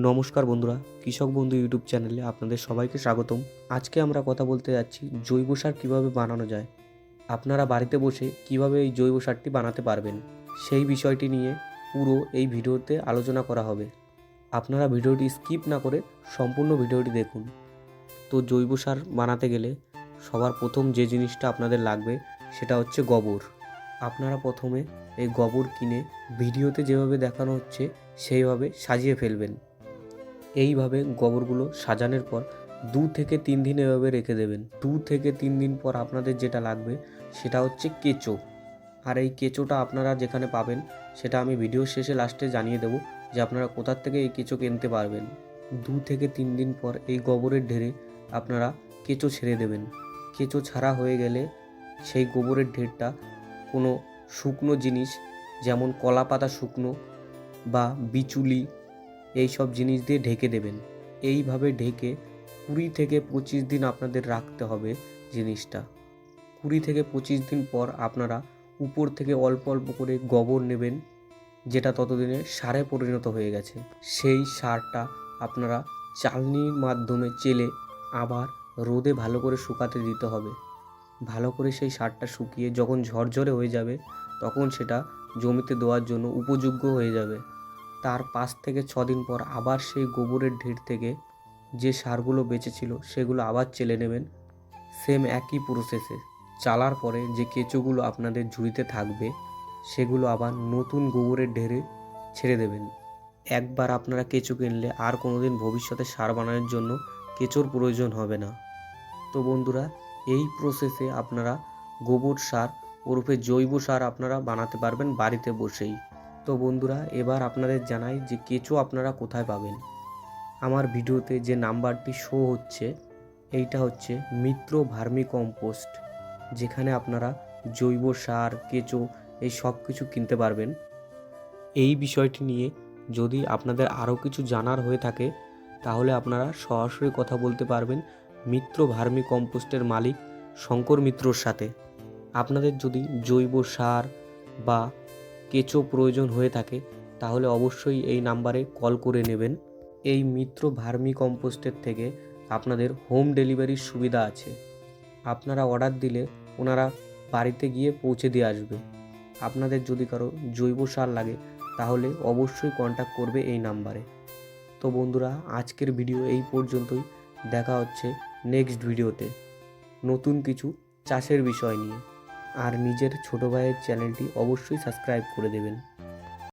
নমস্কার বন্ধুরা, কৃষক বন্ধু ইউটিউব চ্যানেলে আপনাদের সবাইকে স্বাগতম। আজকে আমরা কথা বলতে যাচ্ছি জৈব সার কীভাবে বানানো যায়। আপনারা বাড়িতে বসে কীভাবে এই জৈব সারটি বানাতে পারবেন, সেই বিষয়টি নিয়ে পুরো এই ভিডিওতে আলোচনা করা হবে। আপনারা ভিডিওটি স্কিপ না করে সম্পূর্ণ ভিডিওটি দেখুন। তো জৈব সার বানাতে গেলে সবার প্রথম যে জিনিসটা আপনাদের লাগবে, সেটা হচ্ছে গোবর। আপনারা প্রথমে এই গোবর কিনে ভিডিওতে যেভাবে দেখানো হচ্ছে, সেইভাবে সাজিয়ে ফেলবেন। এইভাবে গোবরগুলো সাজানোর পর দু থেকে তিন দিন এভাবে রেখে দেবেন। দু থেকে তিন দিন পর আপনাদের যেটা লাগবে সেটা হচ্ছে কেঁচো। আর এই কেঁচোটা আপনারা যেখানে পাবেন সেটা আমি ভিডিও শেষে লাস্টে জানিয়ে দেবো যে আপনারা কোথার থেকে এই কেঁচো কিনতে পারবেন। দু থেকে তিন দিন পর এই গোবরের ঢেরে আপনারা কেঁচো ছেড়ে দেবেন। কেঁচো ছাড়া হয়ে গেলে সেই গোবরের ঢেরটা কোনো শুকনো জিনিস, যেমন কলা পাতা শুকনো বা বিচুলি এই সব জিনিস দিয়ে ঢেকে দেবেন। এইভাবে ঢেকে কুড়ি থেকে পঁচিশ দিন আপনাদের রাখতে হবে জিনিসটা। কুড়ি থেকে পঁচিশ দিন পর আপনারা উপর থেকে অল্প অল্প করে গোবর নেবেন, যেটা ততদিনে সারে পরিণত হয়ে গেছে। সেই সারটা আপনারা চালনির মাধ্যমে চেলে আবার রোদে ভালো করে শুকাতে দিতে হবে। ভালো করে সেই সারটা শুকিয়ে যখন ঝরঝরে হয়ে যাবে, তখন সেটা জমিতে দেওয়ার জন্য উপযোগ্য হয়ে যাবে। তার পাঁচ থেকে ছ দিন পর আবার সেই গোবরের ঢের থেকে যে সারগুলো বেঁচেছিল সেগুলো আবার চেলে নেবেন। সেম একই প্রসেসে চালার পরে যে কেঁচোগুলো আপনাদের ঝুড়িতে থাকবে, সেগুলো আবার নতুন গোবরের ঢেরে ছেড়ে দেবেন। একবার আপনারা কেঁচো কিনলে আর কোনোদিন ভবিষ্যতে সার বানানোর জন্য কেঁচোর প্রয়োজন হবে না। তো বন্ধুরা, এই প্রসেসে আপনারা গোবর সার ওরফে জৈব সার আপনারা বানাতে পারবেন বাড়িতে বসেই। তো বন্ধুরা, এবার আপনাদের জানাই যে কেঁচো আপনারা কোথায় পাবেন। আমার ভিডিওতে যে নাম্বারটি শো হচ্ছে, এইটা হচ্ছে মিত্র ভার্মি কম্পোস্ট, যেখানে আপনারা জৈব সার, কেঁচো এই সব কিছু কিনতে পারবেন। এই বিষয়টি নিয়ে যদি আপনাদের আরও কিছু জানার হয়ে থাকে, তাহলে আপনারা সরাসরি কথা বলতে পারবেন মিত্র ভার্মি কম্পোস্টের মালিক শঙ্কর মিত্রর সাথে। আপনাদের যদি জৈব সার বা কেঁচো প্রয়োজন হয়ে থাকে, তাহলে অবশ্যই এই নাম্বারে কল করে নেবেন। এই মিত্র ভার্মি কম্পোস্টের থেকে আপনাদের হোম ডেলিভারির সুবিধা আছে। আপনারা অর্ডার দিলে ওনারা বাড়িতে গিয়ে পৌঁছে দিয়ে আসবে। আপনাদের যদি কারও জৈব সার লাগে, তাহলে অবশ্যই কন্ট্যাক্ট করবে এই নাম্বারে। তো বন্ধুরা, আজকের ভিডিও এই পর্যন্তই। দেখা হচ্ছে নেক্সট ভিডিওতে নতুন কিছু চাষের বিষয় নিয়ে। আর নিজের ছোট ভাইয়ের চ্যানেলটি অবশ্যই সাবস্ক্রাইব করে দেবেন।